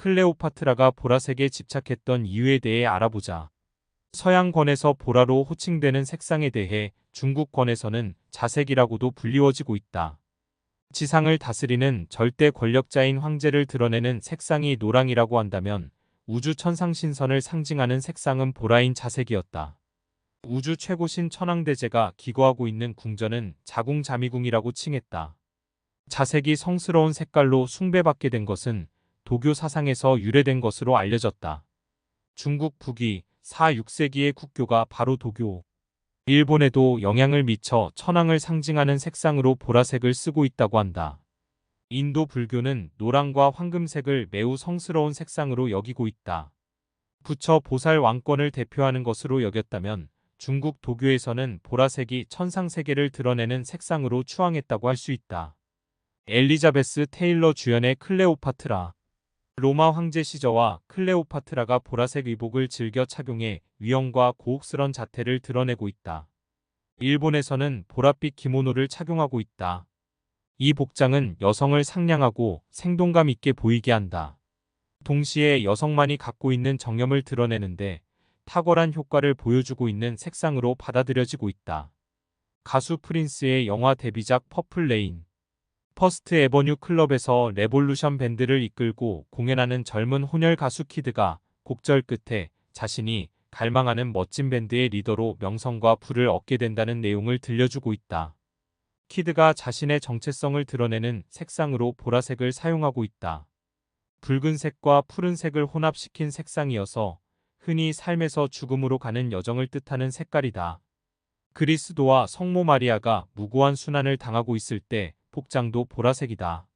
클레오파트라가 보라색에 집착했던 이유에 대해 알아보자. 서양권에서 보라로 호칭되는 색상에 대해 중국권에서는 자색이라고도 불리워지고 있다. 지상을 다스리는 절대 권력자인 황제를 드러내는 색상이 노랑이라고 한다면 우주 천상신선을 상징하는 색상은 보라인 자색이었다. 우주 최고신 천왕대제가 기거하고 있는 궁전은 자궁자미궁이라고 칭했다. 자색이 성스러운 색깔로 숭배받게 된 것은 도교 사상에서 유래된 것으로 알려졌다. 중국 북위 4, 6세기의 국교가 바로 도교. 일본에도 영향을 미쳐 천황을 상징하는 색상으로 보라색을 쓰고 있다고 한다. 인도 불교는 노랑과 황금색을 매우 성스러운 색상으로 여기고 있다. 부처 보살 왕권을 대표하는 것으로 여겼다면 중국 도교에서는 보라색이 천상세계를 드러내는 색상으로 추앙했다고 할 수 있다. 엘리자베스 테일러 주연의 클레오파트라 로마 황제 시저와 클레오파트라가 보라색 의복을 즐겨 착용해 위엄과 고혹스런 자태를 드러내고 있다. 일본에서는 보랏빛 기모노를 착용하고 있다. 이 복장은 여성을 상냥하고 생동감 있게 보이게 한다. 동시에 여성만이 갖고 있는 정념을 드러내는데 탁월한 효과를 보여주고 있는 색상으로 받아들여지고 있다. 가수 프린스의 영화 데뷔작 퍼플 레인 퍼스트 에버뉴 클럽에서 레볼루션 밴드를 이끌고 공연하는 젊은 혼혈 가수 키드가 곡절 끝에 자신이 갈망하는 멋진 밴드의 리더로 명성과 부를 얻게 된다는 내용을 들려주고 있다. 키드가 자신의 정체성을 드러내는 색상으로 보라색을 사용하고 있다. 붉은색과 푸른색을 혼합시킨 색상이어서 흔히 삶에서 죽음으로 가는 여정을 뜻하는 색깔이다. 그리스도와 성모 마리아가 무고한 순환을 당하고 있을 때 복장도 보라색이다.